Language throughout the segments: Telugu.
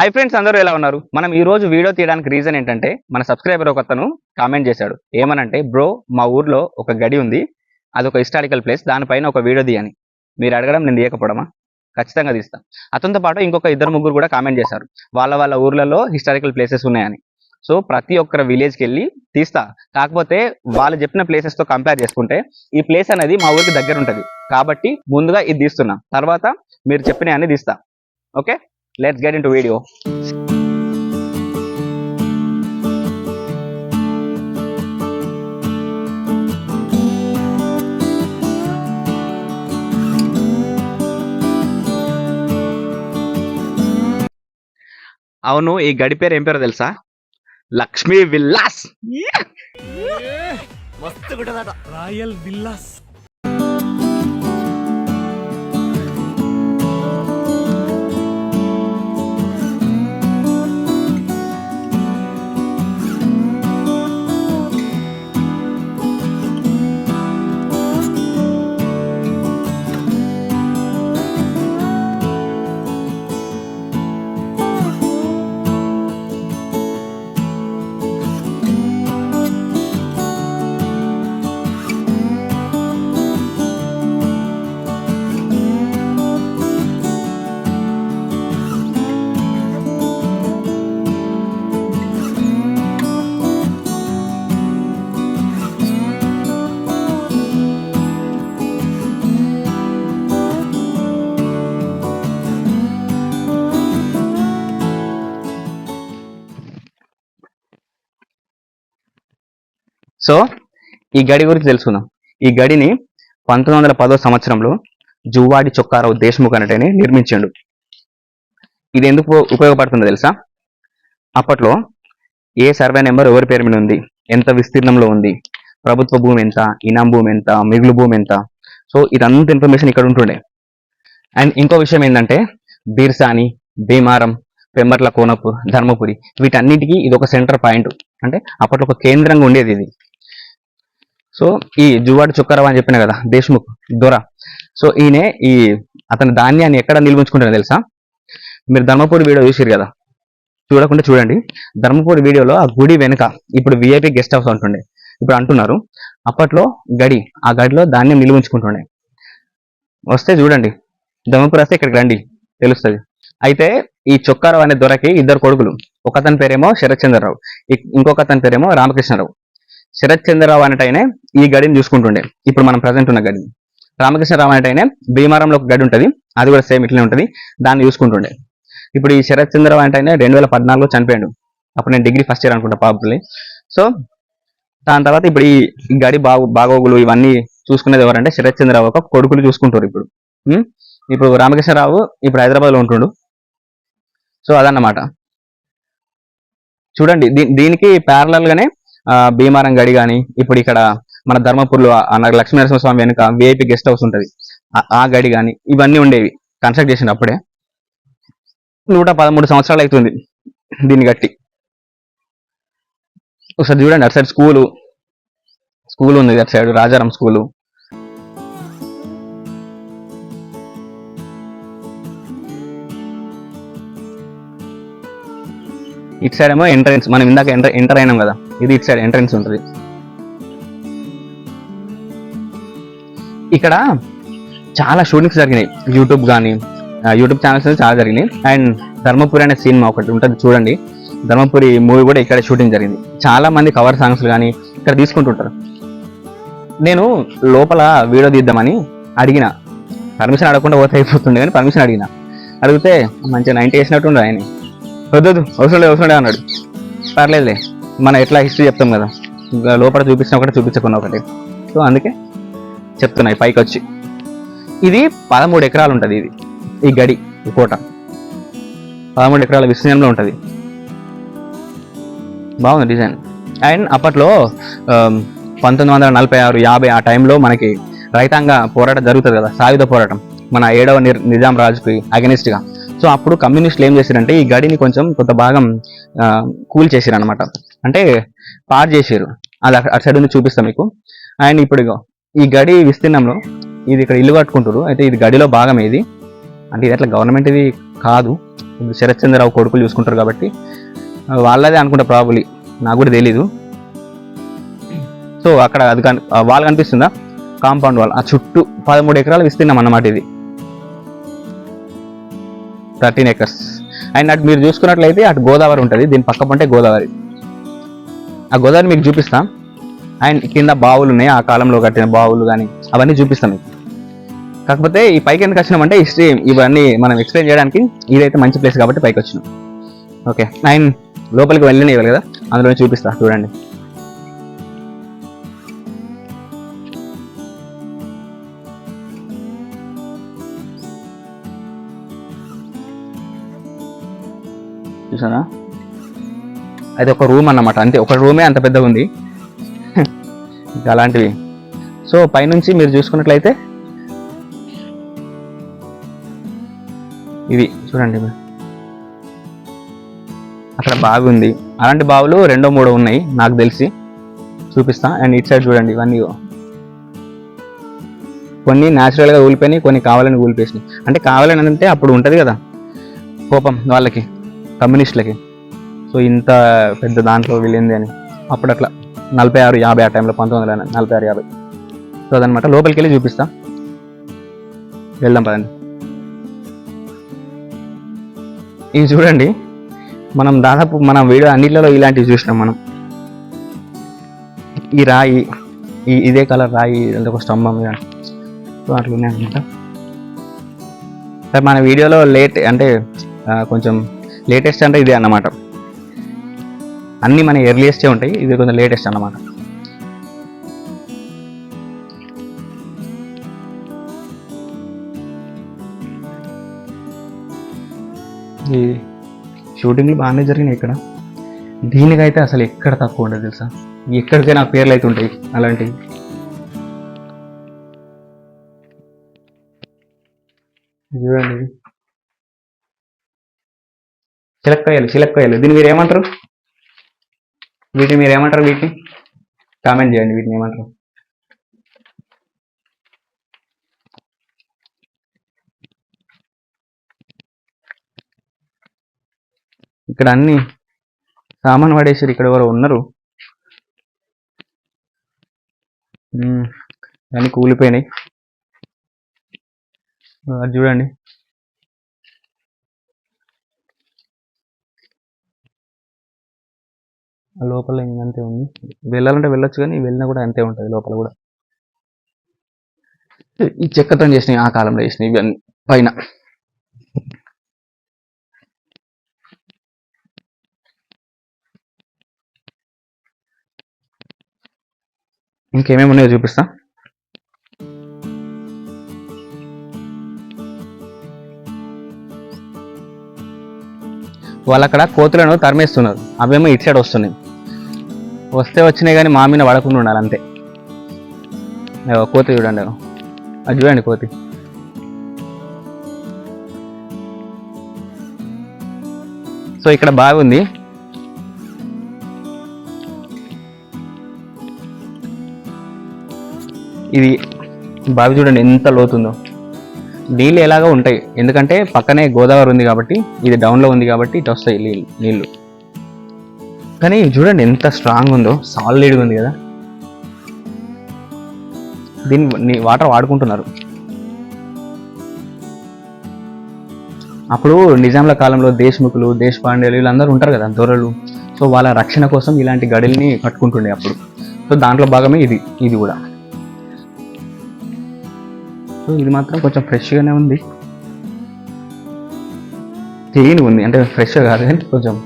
హై ఫ్రెండ్స్ అందరూ ఎలా ఉన్నారు? మనం ఈ రోజు వీడియో తీయడానికి రీజన్ ఏంటంటే మన సబ్స్క్రైబర్ ఒకతను కామెంట్ చేశాడు. ఏమనంటే బ్రో మా ఊర్లో ఒక గడి ఉంది. అది ఒక హిస్టారికల్ ప్లేస్ దానిపైన ఒక వీడియో తీయని. మీరు అడగడం నేను తీయకపోవడమా? ఖచ్చితంగా తీస్తాం. అతనితో పాటు ఇంకొక ఇద్దరు ముగ్గురు కూడా కామెంట్ చేశారు. వాళ్ళ వాళ్ళ ఊర్లలో హిస్టారికల్ ప్లేసెస్ ఉన్నాయని. సో ప్రతి ఒక్కరి విలేజ్కి వెళ్ళి తీస్తా. కాకపోతే వాళ్ళు చెప్పిన ప్లేసెస్తో కంపేర్ చేసుకుంటే ఈ ప్లేస్ అనేది మా ఊరికి దగ్గర ఉంటుంది కాబట్టి ముందుగా ఇది తీస్తున్నా. తర్వాత మీరు చెప్పిన అన్ని తీస్తా. Okay? Let's get into video అవును ఈ గడి పేరు ఏం పేరు తెలుసా? లక్ష్మీ విల్లాస్. రాయల్ విల్లాస్. సో ఈ గడి గురించి తెలుసుకుందాం. ఈ గడిని పంతొమ్మిది వందల పదో సంవత్సరంలో జువ్వాడి చొక్కారావు దేశ్ముఖ్ అనేటని నిర్మించాడు. ఇది ఎందుకు ఉపయోగపడుతుందో తెలుసా? అప్పట్లో ఏ సర్వే నెంబర్ ఎవరి పేరు మీద ఉంది? ఎంత విస్తీర్ణంలో ఉంది? ప్రభుత్వ భూమి ఎంత? ఇనాం భూమి ఎంత? మిగులు భూమి ఎంత? సో ఇదంతా ఇన్ఫర్మేషన్ ఇక్కడ ఉంటుండే. అండ్ ఇంకో విషయం ఏంటంటే బీర్సాని భీమారం పెమ్మర్ల కోనపు ధర్మపురి వీటన్నిటికీ ఇది ఒక సెంటర్ పాయింట్. అంటే అప్పట్లో ఒక కేంద్రంగా ఉండేది ఇది. సో ఈ జువాడి చుక్కరావు అని చెప్పిన కదా దేశ్ముఖ్ దొర. సో ఈయన ఈ అతని ధాన్యాన్ని ఎక్కడ నిల్వించుకుంటారో తెలుసా? మీరు ధర్మపూరి వీడియో చూసారు కదా? చూడకుండా చూడండి. ధర్మపూరి వీడియోలో ఆ గుడి వెనుక ఇప్పుడు విఐపి గెస్ట్ హౌస్ అంటుండే. ఇప్పుడు అంటున్నారు అప్పట్లో గడి ఆ గడిలో ధాన్యం నిల్వించుకుంటుండే. వస్తే చూడండి. ధర్మపురి వస్తే ఇక్కడికి రండి. తెలుస్తుంది. అయితే ఈ చొక్కారావు అనే దొరకి ఇద్దరు కొడుకులు. ఒకతని పేరేమో శరత్చంద్రరావు. ఇ- ఇంకొక అతని పేరేమో రామకృష్ణరావు. శరత్ చంద్రరావు అనేటైనా ఈ గడిని చూసుకుంటుండే. ఇప్పుడు మనం ప్రజెంట్ ఉన్న గడిని రామకృష్ణరావు అనేటైనా భీమారంలో ఒక గడి ఉంటుంది. అది కూడా సేమ్ ఇట్లనే ఉంటుంది. దాన్ని చూసుకుంటుండే. ఇప్పుడు ఈ శరత్ చంద్రరావు అనేటైనా రెండు వేల పద్నాలుగులో చనిపోయాడు. అప్పుడు నేను డిగ్రీ ఫస్ట్ ఇయర్ అనుకుంటా పాపులీ సో దాని తర్వాత ఇప్పుడు ఈ గడి బాగు బాగోగులు ఇవన్నీ చూసుకునేది ఎవరంటే శరత్ చంద్రరావు ఒక కొడుకులు చూసుకుంటారు ఇప్పుడు. ఇప్పుడు రామకృష్ణరావు ఇప్పుడు హైదరాబాద్లో ఉంటుండు. సో అదన్నమాట. చూడండి దీ- దీనికి ప్యారలల్గానే భీమారం గడి కానీ ఇప్పుడు ఇక్కడ మన ధర్మపూర్లో అన్న లక్ష్మీనరసింహ స్వామి వెనుక విఐపి గెస్ట్ హౌస్ ఉంటుంది. ఆ- ఆ గడి కానీ ఇవన్నీ ఉండేవి. కన్స్ట్రక్ట్ చేసిన అప్పుడే. నూట పదమూడు సంవత్సరాలు అవుతుంది దీన్ని కట్టి. ఒకసారి చూడండి అటు సైడ్ స్కూలు. స్కూల్ ఉంది అటు సైడ్ రాజారాం స్కూలు. ఇటు సైడ్ ఏమో ఎంట్రన్స్ మనం ఇందాక ఎంటర్ ఎంటర్ అయినాం కదా. ఇది ఇటు సైడ్ ఎంట్రన్స్ ఉంటుంది. ఇక్కడ చాలా షూటింగ్స్ జరిగినాయి. యూట్యూబ్ కానీ యూట్యూబ్ ఛానల్స్ చాలా జరిగినాయి. అండ్ ధర్మపురి అనే సినిమా ఒకటి ఉంటుంది చూడండి. ధర్మపురి మూవీ కూడా ఇక్కడ షూటింగ్ జరిగింది. చాలా మంది కవర్ సాంగ్స్ కానీ ఇక్కడ తీసుకుంటుంటారు. నేను లోపల వీడియో తీద్దామని అడిగిన. పర్మిషన్ అడగకుండా పోతే అయిపోతుండే కానీ పర్మిషన్ అడిగిన. అడిగితే మంచిగా నైన్టీ వేసినట్టుండే ఆయన. వద్దు అవసరం లేదు అవసరం లేదు అన్నాడు. పర్లేదులే. మనం ఎట్లా హిస్టరీ చెప్తాం కదా. లోపల చూపించిన ఒకటి చూపించకుండా ఒకటి. సో అందుకే చెప్తున్నాయి పైకి వచ్చి. ఇది పదమూడు ఎకరాలు ఉంటుంది ఇది. ఈ గడి ఈ కోట. పదమూడు ఎకరాల విస్తీర్ణంలో ఉంటుంది. బాగుంది డిజైన్. అండ్ అప్పట్లో పంతొమ్మిది వందల నలభై ఆరు యాభై ఆ టైంలో మనకి రైతాంగ పోరాటం జరుగుతుంది కదా సాయుధ పోరాటం. మన ఏడవ నిర్ నిజాం రాజుకి అగెనిస్ట్గా సో అప్పుడు కమ్యూనిస్టులు ఏం చేశారంటే ఈ గడిని కొంచెం కొంత భాగం కూల్ చేసారు అనమాట అంటే పాడు చేసారు అది అటు- సైడ్ ఉంది చూపిస్తాం మీకు. అండ్ ఇప్పుడు ఈ గడి విస్తీర్ణంలో ఇది ఇక్కడ ఇల్లు కట్టుకుంటారు అయితే ఇది గడిలో భాగం ఇది. అంటే ఇది అట్లా గవర్నమెంట్ ఇది కాదు. ఇప్పుడు శరత్ చంద్రరావు కొడుకులు చూసుకుంటారు కాబట్టి వాళ్ళదే అనుకుంటా ప్రాబులీ నాకు కూడా తెలీదు. సో అక్కడ అది కన్ వాల్ కనిపిస్తుందా? కాంపౌండ్ వాల్ ఆ చుట్టూ పదమూడు ఎకరాలు విస్తీర్ణం అన్నమాట ఇది. Thirteen acres. అండ్ అటు మీరు చూసుకున్నట్లయితే అటు గోదావరి ఉంటుంది. దీని పక్క పంటే గోదావరి. ఆ గోదావరి మీకు చూపిస్తాం. అండ్ కింద బావులు ఉన్నాయి ఆ కాలంలో కట్టిన బావులు కానీ అవన్నీ చూపిస్తాం మీకు. కాకపోతే ఈ పైకి ఎందుకు వచ్చినామంటే హిస్టరీ ఇవన్నీ మనం ఎక్స్ప్లెయిన్ చేయడానికి ఇదైతే మంచి ప్లేస్ కాబట్టి పైకి వచ్చినాం. ఓకే అండ్ లోపలికి వెళ్ళిన కదా అందులో చూపిస్తా చూడండి. చూసారా? అది ఒక రూమ్ అన్నమాట. అంతే ఒక రూమే అంత పెద్దగా ఉంది అలాంటివి. సో పైనుంచి మీరు చూసుకున్నట్లయితే ఇవి చూడండి. అక్కడ బావి ఉంది అలాంటి బావులు రెండో మూడో ఉన్నాయి నాకు తెలిసి. చూపిస్తా. అండ్ ఇటు సైడ్ చూడండి ఇవన్నీ. కొన్ని న్యాచురల్గా ఊలిపోయినాయి కొన్ని కావాలని ఊలిపేసినాయి. అంటే కావాలని అంటే అప్పుడు ఉంటుంది కదా కోపం వాళ్ళకి కమ్యూనిస్టులకి. సో ఇంత పెద్ద దాంట్లో వెళ్ళింది అని. అప్పుడు అట్లా నలభై ఆరు యాభై ఆ టైంలో పంతొమ్మిది వందల నలభై ఆరు యాభై. సో అదనమాట. లోపలికి వెళ్ళి చూపిస్తా. వెళ్దాం పదండి. ఇది చూడండి. మనం దాదాపు మన వీడియో అన్నిట్లలో ఇలాంటివి చూసినాం మనం. ఈ రాయి ఈ ఇదే కలర్ రాయి అంటే ఒక స్తంభం సో అట్లా ఉన్నాయి అనమాట సార్ మన వీడియోలో లేట్ అంటే కొంచెం లేటెస్ట్ అంటే ఇదే అన్నమాట. అన్నీ మన ఎర్లియస్టే ఉంటాయి. ఇది కొంచెం లేటెస్ట్ అన్నమాట. ఈ షూటింగ్లు బాగానే జరిగినాయి ఇక్కడ. దీనికైతే అసలు ఎక్కడ తక్కువ ఉండదు తెలుసా? ఎక్కడికైనా పేర్లు అయితే ఉంటాయి అలాంటివి. చూడండి చిలక్కాయలు చిలక్కాయలు. దీన్ని మీరు ఏమంటారు? వీటిని మీరు ఏమంటారు వీటిని? కామెంట్ చేయండి వీటిని ఏమంటారు? ఇక్కడ అన్ని సామాన్ పడేసారు ఇక్కడ ఎవరో ఉన్నారు. అన్నీ అన్ని కూలిపోయినాయి. చూడండి. లోపల ఇంకంతే ఉంది. వెళ్ళాలంటే వెళ్ళొచ్చు కానీ వెళ్ళినా కూడా అంతే ఉంటుంది లోపల కూడా. ఈ చెక్కతో చేసినాయి ఆ కాలంలో చేసినాయి ఇవన్నీ పైన. ఇంకేమేమి ఉన్నాయో చూపిస్తా. వాళ్ళు అక్కడ కోతులను తరిమేస్తున్నారు. అవేమో ఇటు సైడ్ వస్తున్నాయి. వస్తే వచ్చినాయి కానీ మా మీద పడకుండా ఉండాలి అంతే. కోతి చూడండి. అది చూడండి కోతి. సో ఇక్కడ బాగుంది ఇది బావి చూడండి ఎంత లోతుందో. నీళ్ళు ఎలాగో ఉంటాయి. ఎందుకంటే పక్కనే గోదావరి ఉంది కాబట్టి ఇది డౌన్లో ఉంది కాబట్టి ఇటు వస్తాయి నీళ్ళు నీళ్ళు. కానీ చూడండి ఎంత స్ట్రాంగ్ ఉందో సాలిడ్గా ఉంది కదా. దీన్ని వాటర్ వాడుకుంటున్నారు. అప్పుడు నిజాంల కాలంలో దేశ్ముఖులు దేశపాండేలు వీళ్ళందరూ ఉంటారు కదా దొరలు. సో వాళ్ళ రక్షణ కోసం ఇలాంటి గడిల్ని కట్టుకుంటుండే అప్పుడు. సో దాంట్లో భాగమే ఇది ఇది కూడా. సో ఇది మాత్రం కొంచెం ఫ్రెష్గానే ఉంది. క్లీన్ ఉంది. అంటే ఫ్రెష్ కాదు కానీ కొంచెం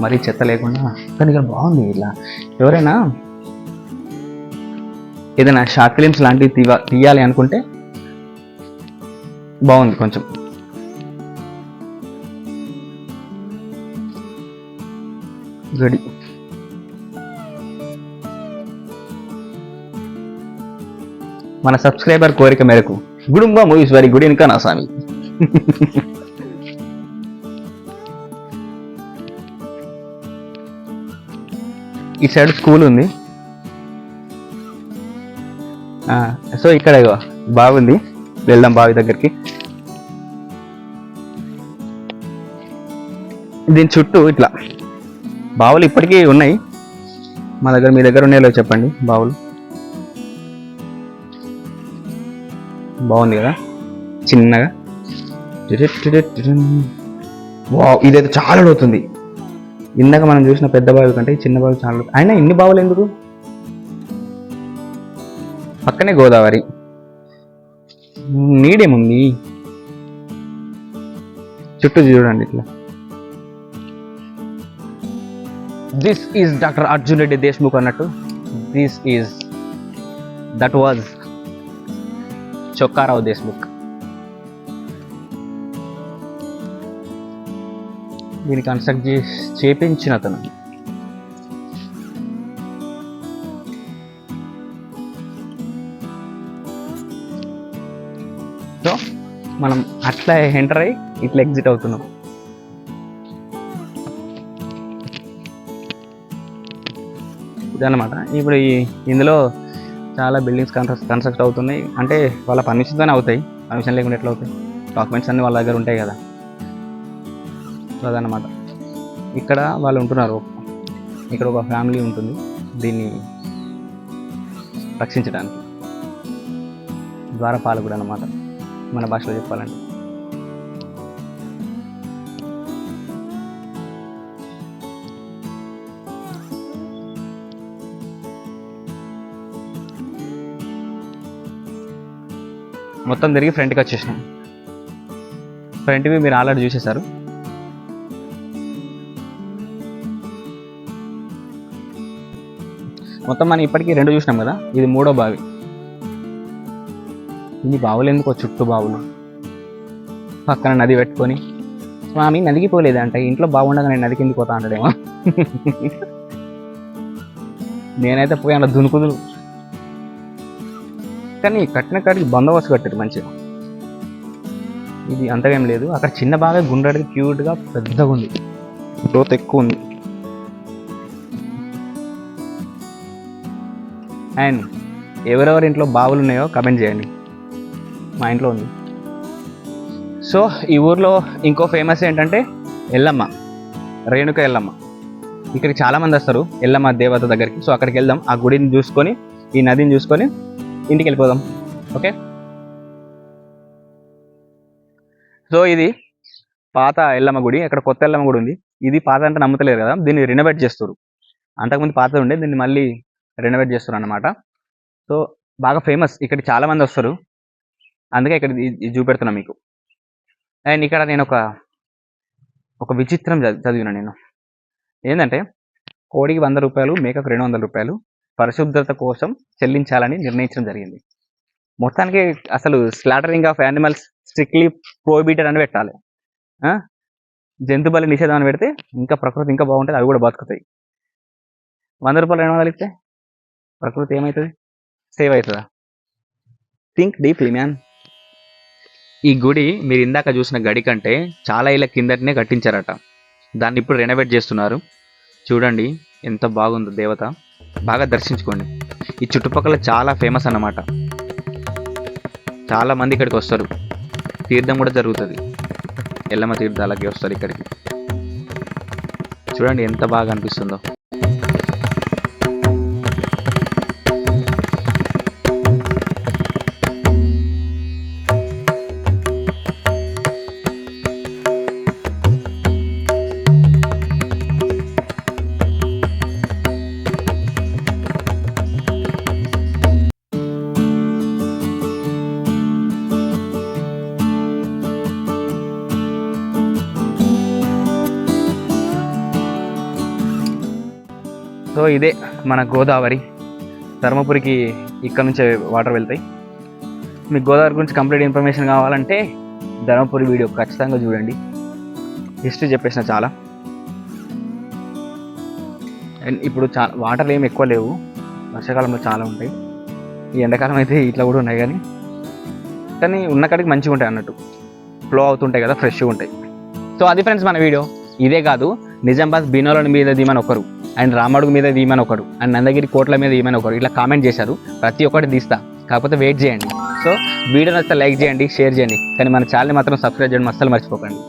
మరీ చెత్త లేకుండా. కానీ ఇక్కడ బాగుంది ఇలా. ఎవరైనా ఏదైనా షార్ట్ ఫిలిమ్స్ లాంటివి తీవ తీయాలి అనుకుంటే బాగుంది కొంచెం. గడి మన సబ్స్క్రైబర్ కోరిక మేరకు గుడుంబ మూవీస్ వెరీ గుడి ఇంకా నా స్వామి. ఈ సైడ్ స్కూల్ ఉంది. ఆ, సో ఇక్కడ బాగుంది. వెళ్దాం బావి దగ్గరికి. దీని చుట్టూ ఇట్లా బావులు ఇప్పటికీ ఉన్నాయి. మా దగ్గర మీ దగ్గర ఉన్నాయో చెప్పండి బావులు. బాగుంది కదా? చిన్నగా. వావ్ ఇదైతే చాలా అవుతుంది ఇందాక మనం చూసిన పెద్ద బావి కంటే ఈ చిన్న బావి చాలా లోతు. అయినా ఇన్ని బావులు ఎందుకు? పక్కనే గోదావరి. నీడేముంది? చుట్టూ చూడండి ఇట్లా. This is doctor Arjun Reddy Deshmukh అన్నట్టు. This is that was Chokkarao Deshmukh దీన్ని కన్స్ట్రక్ట్ చేసి చేపించిన అతను. సో మనం అట్లా ఎంటర్ అయ్యి ఇట్లా ఎగ్జిట్ అవుతున్నాం. ఇదన్నమాట. ఇప్పుడు ఈ ఇందులో చాలా బిల్డింగ్స్ కన్స్ట్రక్ట్ కన్స్ట్రక్ట్ అవుతున్నాయి. అంటే వాళ్ళ పర్మిషన్తోనే అవుతాయి. పర్మిషన్ లేకుండా ఎట్లా అవుతాయి? డాక్యుమెంట్స్ అన్నీ వాళ్ళ దగ్గర ఉంటాయి కదా. సో ఇక్కడ వాళ్ళు ఉంటున్నారు. ఇక్కడ ఒక ఫ్యామిలీ ఉంటుంది. దీన్ని రక్షించడానికి. ద్వారపాలకుడు అనమాట మన భాషలో చెప్పాలంటే. మొత్తం తిరిగి ఫ్రంట్కి వచ్చేసినాం. ఫ్రంట్వి మీరు ఆల్రెడీ చూసేశారు. మొత్తం మనం ఇప్పటికీ రెండు చూసినాం కదా ఇది మూడో బావి. ఇన్ని బావులు ఎందుకో చుట్టూ బావులు. పక్కన నది పెట్టుకొని. స్వామి నదికి పోలేదు అంటే ఇంట్లో బాగుండగా నేను నదికి ఎందుకు పోతా అంటాడేమో. నేనైతే పోయి అలా దునుకుదులు కానీ కట్టిన కాడికి బందోబస్తు కట్టారు మంచిగా. ఇది అంతగా ఏం లేదు. అక్కడ చిన్న బాగా గుండ్రడికి క్యూట్గా పెద్దగా ఉంది. గ్రోత్ ఎక్కువ ఉంది. అండ్ ఎవరెవరి ఇంట్లో బావులు ఉన్నాయో కమెంట్ చేయండి. మా ఇంట్లో ఉంది. సో ఈ ఊర్లో ఇంకో ఫేమస్ ఏంటంటే ఎల్లమ్మ రేణుక ఎల్లమ్మ. ఇక్కడికి చాలామంది వస్తారు ఎల్లమ్మ దేవత దగ్గరికి. సో అక్కడికి వెళ్దాం. ఆ గుడిని చూసుకొని ఈ నదిని చూసుకొని ఇంటికి వెళ్ళిపోదాం ఓకే? సో ఇది పాత ఎల్లమ్మ గుడి అక్కడ కొత్త ఎల్లమ్మ గుడి ఉంది. ఇది పాత అంటే నమ్ముతలేరు కదా దీన్ని రినోవేట్ చేస్తారు అంతకుముందు పాత ఉండే దీన్ని మళ్ళీ రెనోవేట్ చేస్తారు అన్నమాట. సో బాగా ఫేమస్ ఇక్కడ చాలా మంది వస్తారు. అందుకే ఇక్కడ ఇది- చూపెడుతున్నా మీకు. అండ్ ఇక్కడ నేను ఒక ఒక విచిత్రం చదివిన నేను. ఏంటంటే కోడికి వంద రూపాయలు మేకకు రెండు వందల రూపాయలు పరిశుభ్రత కోసం చెల్లించాలని నిర్ణయించడం జరిగింది. మొత్తానికి అసలు slaughtering of animals strictly prohibited అని పెట్టాలి. జంతు బలి నిషేధం అని పెడితే ఇంకా ప్రకృతి ఇంకా బాగుంటుంది అవి కూడా బతుకుతాయి. వంద రూపాయలు రెండు వందలు ఇస్తే ప్రకృతి ఏమవుతుంది సేవ్ అవుతుందా? థింక్ డీప్లీ మ్యాన్ ఈ గుడి మీరు ఇందాక చూసిన గడి కంటే చాలా ఇళ్ళ కిందటనే కట్టించారట. దాన్ని ఇప్పుడు రెనోవేట్ చేస్తున్నారు. చూడండి ఎంత బాగుందో దేవత. బాగా దర్శించుకోండి. ఈ చుట్టుపక్కల చాలా ఫేమస్ అన్నమాట. చాలా మంది ఇక్కడికి వస్తారు. తీర్థం కూడా జరుగుతుంది. ఎల్లమ్మ తీర్థాలకి వస్తారు ఇక్కడికి. చూడండి ఎంత బాగా అనిపిస్తుందో. ఇదే మన గోదావరి. ధర్మపురికి ఇక్కడ నుంచే వాటర్ వెళ్తాయి. మీకు గోదావరి గురించి కంప్లీట్ ఇన్ఫర్మేషన్ కావాలంటే ధర్మపురి వీడియో ఖచ్చితంగా చూడండి. హిస్టరీ చెప్పేసిన చాలా. అండ్ ఇప్పుడు చా వాటర్ ఏమి ఎక్కువ లేవు. వర్షాకాలంలో చాలా ఉంటాయి. ఈ ఎండాకాలం అయితే ఇట్లా కూడా ఉన్నాయి కానీ కానీ ఉన్న కాడికి మంచిగా ఉంటాయి అన్నట్టు. ఫ్లో అవుతుంటాయి కదా ఫ్రెష్గా ఉంటాయి. సో అది ఫ్రెండ్స్ మన వీడియో. ఇదే కాదు నిజామాబాద్ బీనోలని మీద మన ఒకరు. అండ్ రామడుగు మీద దీమని ఒకడు అండ్ నందగిరి కోట్ల మీద దీమని ఒకరు ఇట్లా కామెంట్ చేశారు. ప్రతి ఒక్కటి తీస్తా. కాకపోతే వెయిట్ చేయండి. సో వీడియో నచ్చితే లైక్ చేయండి షేర్ చేయండి. కానీ మన ఛానల్ మాత్రం సబ్స్క్రైబ్ చేయడం అస్సలు మర్చిపోకండి.